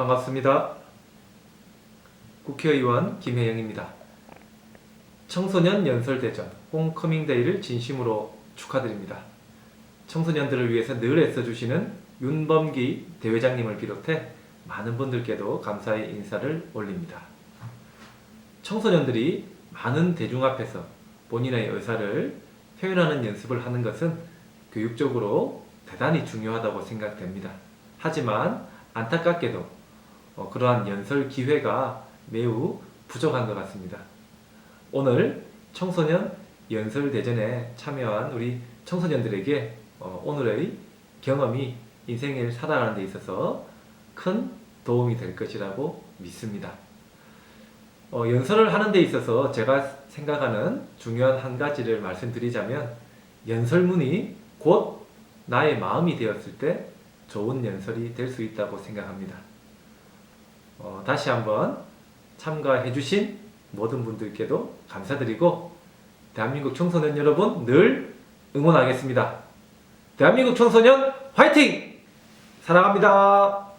반갑습니다. 국회의원 김혜영입니다. 청소년 연설대전 홈커밍데이를 진심으로 축하드립니다. 청소년들을 위해서 늘 애써주시는 윤범기 대회장님을 비롯해 많은 분들께도 감사의 인사를 올립니다. 청소년들이 많은 대중 앞에서 본인의 의사를 표현하는 연습을 하는 것은 교육적으로 대단히 중요하다고 생각됩니다. 하지만 안타깝게도 어, 그러한 연설 기회가 매우 부족한 것 같습니다. 오늘 청소년 연설 대전에 참여한 우리 청소년들에게 어, 오늘의 경험이 인생을 살아가는 데 있어서 큰 도움이 될 것이라고 믿습니다. 어, 연설을 하는 데 있어서 제가 생각하는 중요한 한 가지를 말씀드리자면 연설문이 곧 나의 마음이 되었을 때 좋은 연설이 될 수 있다고 생각합니다. 어, 다시 한번 참가해 주신 모든 분들께도 감사드리고 대한민국 청소년 여러분 늘 응원하겠습니다. 대한민국 청소년 화이팅! 사랑합니다.